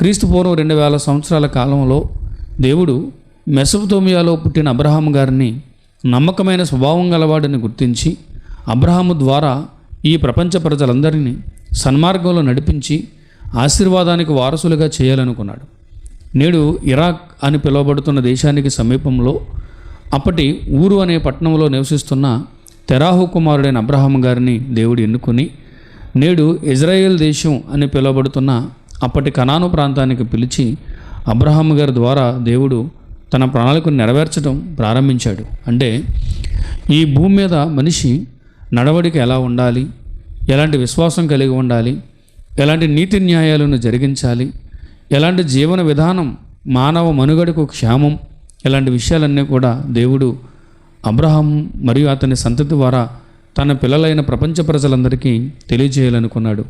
క్రీస్తు పూర్వం రెండు వేల సంవత్సరాల కాలంలో దేవుడు మెసపుతోమియాలో పుట్టిన అబ్రహాం గారిని నమ్మకమైన స్వభావం గలవాడిని గుర్తించి అబ్రహాము ద్వారా ఈ ప్రపంచ ప్రజలందరినీ సన్మార్గంలో నడిపించి ఆశీర్వాదానికి వారసులుగా చేయాలనుకున్నాడు. నేడు ఇరాక్ అని పిలువబడుతున్న దేశానికి సమీపంలో అప్పటి ఊరు అనే పట్టణంలో నివసిస్తున్న తెరాహు కుమారుడైన అబ్రహాం గారిని దేవుడు ఎన్నుకొని నేడు ఇజ్రాయెల్ దేశం అని పిలువబడుతున్న అప్పటి కనాను ప్రాంతానికి పిలిచి అబ్రహాం గారి ద్వారా దేవుడు తన ప్రణాళికను నెరవేర్చడం ప్రారంభించాడు. అంటే ఈ భూమి మీద మనిషి నడవడిక ఎలా ఉండాలి? ఎలాంటి విశ్వాసం కలిగి ఉండాలి? ఎలాంటి నీతి న్యాయాలను జరిగించాలి? ఎలాంటి జీవన విధానం మానవ మనుగడకు క్షేమం ఇలాంటి విషయాలన్నీ కూడా దేవుడు అబ్రహాం మరియు అతని సంతతి ద్వారా తన పిల్లలైన ప్రపంచ ప్రజలందరికీ తెలియజేయాలనుకున్నాడు.